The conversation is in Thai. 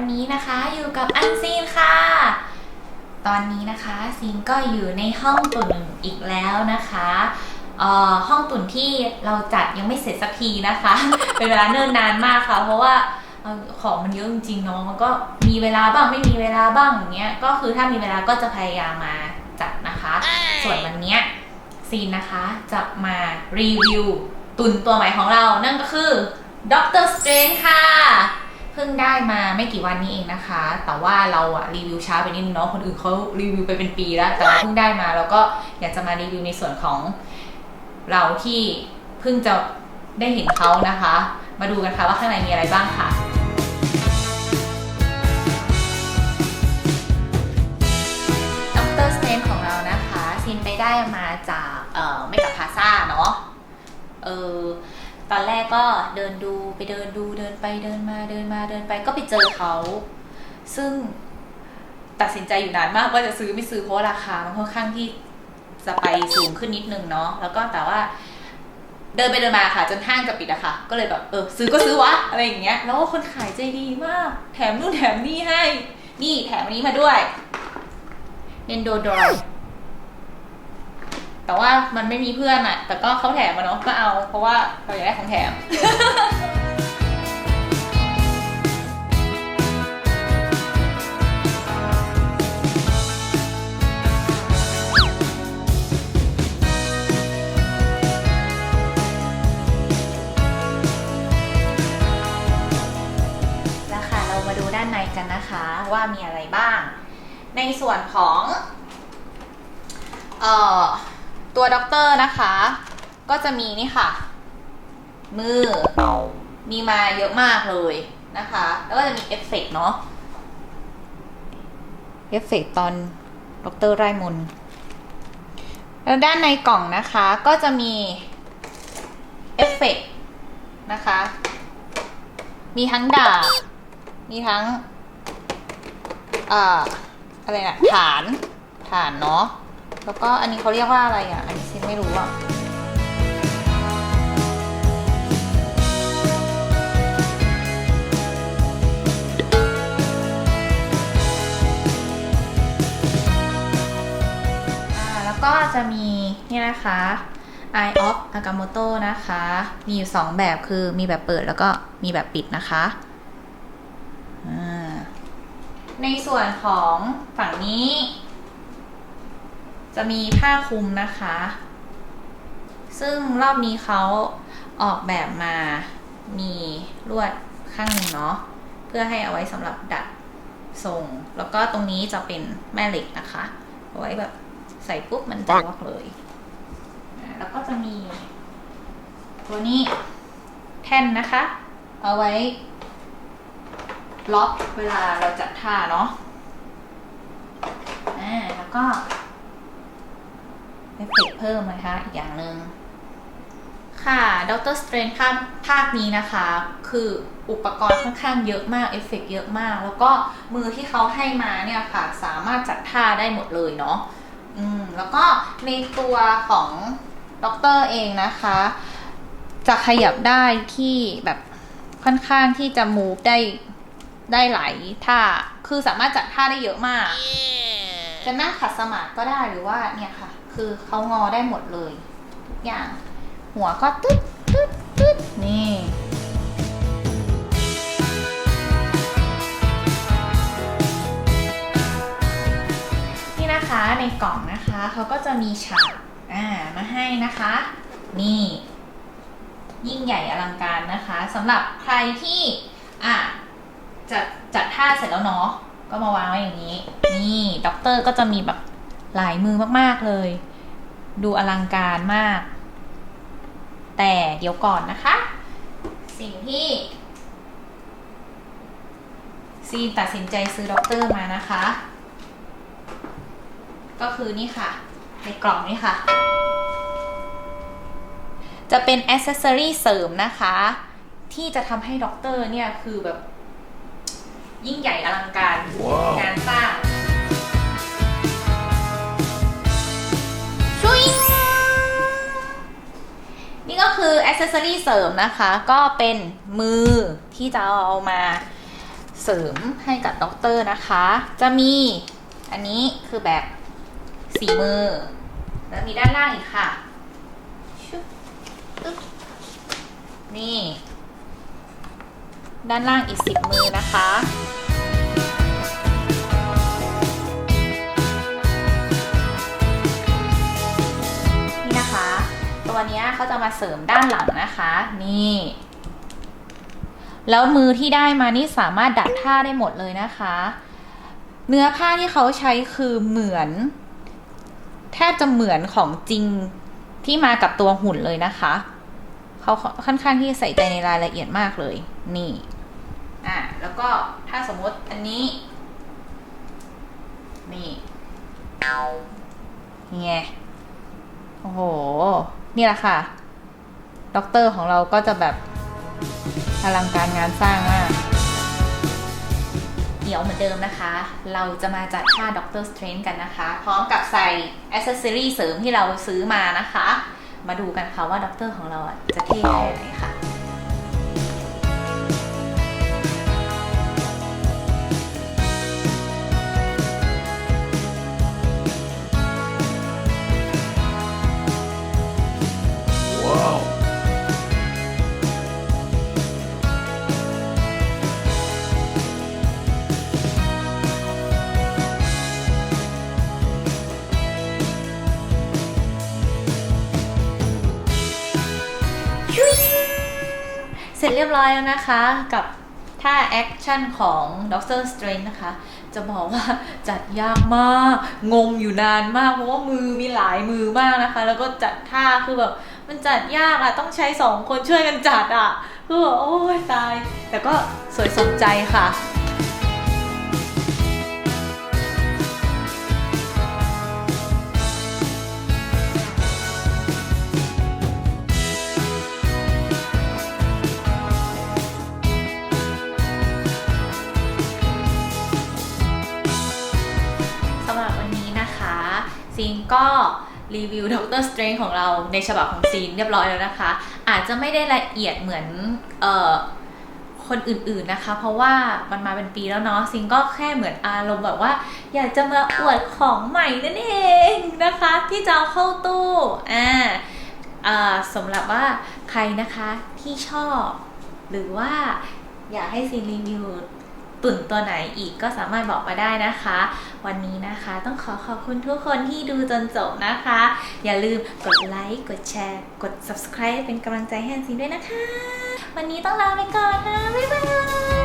วันนี้นะคะอยู่กับอันซีนค่ะ ตอนนี้นะคะซีนก็อยู่ในห้องตุ่นอีกแล้วนะคะเอ่อห้องตุ่นที่เราจัดยังไม่เสร็จสักทีนะคะ เป็นเวลาเนิ่นนานมากค่ะ เพราะว่าเอ่อของมันเยอะจริงๆเนาะมันก็มีเวลาบ้างไม่มีเวลาบ้างอย่างเงี้ยก็คือถ้ามีเวลาก็จะพยายามมาจัดนะคะ ส่วนวันเนี้ยซีนนะคะจะมารีวิวตุ่นตัวใหม่ของเรา นั่นก็คือด็อกเตอร์สเตรนค่ะเพิ่งได้มาไม่กี่วันนี้เองนะคะ แต่ว่าเราอะรีวิวช้าไปนิดนึงเนาะคนอื่นเขารีวิวไปเป็นปีแล้วแต่เราเพิ่งได้มาแล้วก็อยากจะมารีวิวในส่วนของเราที่เพิ่งจะได้เห็นเขานะคะ มาดูกันค่ะว่าข้างในมีอะไรบ้างค่ะดรสเตนของเรานะคะซินไปได้มาจากเอ่อไม่กับพาซ่าเนาะเออ ตอนแรกก็เดินดูไปเดินดูเดินไปเดินมาเดินมาเดินไปก็ไปเจอเขา ซึ่งตัดสินใจอยู่นานมากว่าจะซื้อไม่ซื้อเพราะราคามันค่อนข้างที่จะไปสูงขึ้นนิดนึงเนาะแล้วก็แต่ว่า เดินไปเดินมาค่ะ จนห้างจะปิดอะค่ะ ก็เลยแบบเออซื้อก็ซื้อวะอะไรอย่างเงี้ย แล้วก็คนขายใจดีมาก แถมนู่นแถมนี่ให้ นี่แถมอันนี้มาด้วยเนนโดดอย แต่ว่ามันไม่มีเพื่อนอะแต่ก็เขาแถมมาเนาะก็เอา เพราะว่าเราอยากได้ของแถม แล้วค่ะเรามาดูด้านในกันนะคะว่ามีอะไรบ้าง ในส่วนของ เอ่อ ตัวด็อกเตอร์นะคะ ก็จะมีนี่ค่ะ มือ มีมาเยอะมากเลยนะคะ แล้วก็จะมีเอฟเฟกต์เนาะเอฟเฟกต์ตอนด็อกเตอร์ไร่มนแล้วด้านในกล่องนะคะก็จะมีเอฟเฟกต์นะคะ มีทั้งดาบ มีทั้ง อ่า อะไรนะฐาน ฐานเนาะ แล้วก็อันนี้เขาเรียกว่าอะไรอะ อันนี้ซินไม่รู้อะแล้วก็จะมีนี่นะคะ Eye of Agamotto นะคะ มีอยู่ 2 แบบคือมีแบบเปิดแล้วก็มีแบบปิดนะคะในส่วนของฝั่งนี้ จะมีผ้าคลุมนะคะ ซึ่งรอบนี้เขาออกแบบมามีลวดข้างหนึ่งเนาะเพื่อให้เอาไว้สำหรับดัดทรง แล้วก็ตรงนี้จะเป็นแม่เหล็กนะคะเอาไว้แบบใส่ปุ๊บมันจะล็อกเลยอ่าแล้วก็จะมี ตัวนี้แท่นนะคะ เอาไว้ ล็อกเวลาเราจัดท่าเนาะอ่าแล้วก็ เอฟเฟกต์เพิ่มนะคะอีกอย่างหนึ่งค่ะดรสเตรนภาคภาคนี้นะคะ คืออุปกรณ์ค่อนข้างเยอะมาก เอฟเฟกต์เยอะมาก แล้วก็มือที่เขาให้มาเนี่ยค่ะ สามารถจัดท่าได้หมดเลยเนาะอืมแล้วก็ในตัวของด็อกเตอร์เองนะคะ จะขยับได้ที่แบบค่อนข้างที่จะ move ได้ได้หลายท่า คือสามารถจัดท่าได้เยอะมาก จะนั่งขัดสมาธิก็ได้หรือว่าเนี่ยค่ะ คือเขางอได้หมดเลยทุกอย่างหัวก็ตึ๊ดตึ๊ดตึ๊ดนี่นี่นะคะในกล่องนะคะเขาก็จะมีฉากอ่ามาให้นะคะ นี่ ยิ่งใหญ่อลังการนะคะสำหรับใครที่อะจัดจัดท่าเสร็จแล้วเนาะ ก็มาวางไว้อย่างนี้ นี่ด็อกเตอร์ก็จะมีแบบหลายมือมากๆเลย ดูอลังการมาก แต่เดี๋ยวก่อนนะคะ สิ่งที่ซีนตัดสินใจซื้อด็อกเตอร์มานะคะ ก็คือนี่ค่ะ ในกล่องนี่ค่ะ จะเป็นอ c เซสซอรีเสริมนะคะ ที่จะทำให้ด็อกเตอร์เนี่ยคือแบบ ยิ่งใหญ่อลังการงานสร้าง ชุยนี่ก็คืออ c เซสซอรีเสริมนะคะ ก็เป็นมือที่จะเอามาเสริมให้กับด็อกเตอร์นะคะ จะมีอันนี้คือแบบสีมือ แล้วมีด้านล่างอีกค่ะชึบตึ๊บนี่ ด้านล่างอีกสิบมือนะคะนี่นะคะ ตัวนี้เขาจะมาเสริมด้านหลังนะคะ นี่แล้วมือที่ได้มานี่สามารถดัดท่าได้หมดเลยนะคะ เนื้อผ้าที่เขาใช้คือเหมือน แทบจะเหมือนของจริงที่มากับตัวหุ่นเลยนะคะ เขาค่อนข้างที่ใส่ใจในรายละเอียดมากเลย นี่ อะแล้วก็ถ้าสมมติอันนี้ นี่นี่ไงโอ้โห นี่แหละค่ะ ด็อกเตอร์ของเราก็จะแบบอลังการงานสร้างมาก เดี๋ยวเหมือนเดิมนะคะ เราจะมาจัดท่าด็อกเตอร์สเตรนกันนะคะ พร้อมกับใส่อ c เซสซอรีเสริมที่เราซื้อมานะคะ มาดูกันค่ะว่าด็อกเตอร์ของเราอะจะเท่แค่ไหนค่ะ ร็จเรียบร้อยแล้วนะคะกับท่าแอคชั่นของดร Strange นะคะ จะบอกว่าจัดยากมาก งงอยู่นานมาก เพราะว่ามือมีหลายมือมากนะคะ แล้วก็จัดท่าคือแบบมันจัดยากอะต้องใช้สองคนช่วยกันจัดอะคือแบบโอ้ยตาย แต่ก็สวยสมใจค่ะ ซีนก็รีวิวด็อกเตอร์สเตรนของเราในฉบับของซีนเรียบร้อยแล้วนะคะ อาจจะไม่ได้ละเอียดเหมือนเอ่อคนอื่นๆนะคะ เพราะว่ามันมาเป็นปีแล้วเนาะซิงก็แค่เหมือนอารมณ์แบบว่า อยากจะมาอวดของใหม่นั่นเองนะคะ ที่จะเอาเข้าตู้อ่าอ่าสำหรับว่าใครนะคะที่ชอบ หรือว่าอยากให้ซีนรีวิว ตุ่นตัวไหนอีกก็สามารถบอกมาได้นะคะ วันนี้นะคะต้องขอขอบคุณทุกคนที่ดูจนจบนะคะ อย่าลืมกดไลค์กดแชร์ กด subscribe เป็นกำลังใจให้อันซีด้วยนะคะ วันนี้ต้องลาไปก่อนนะ บ๊ายบาย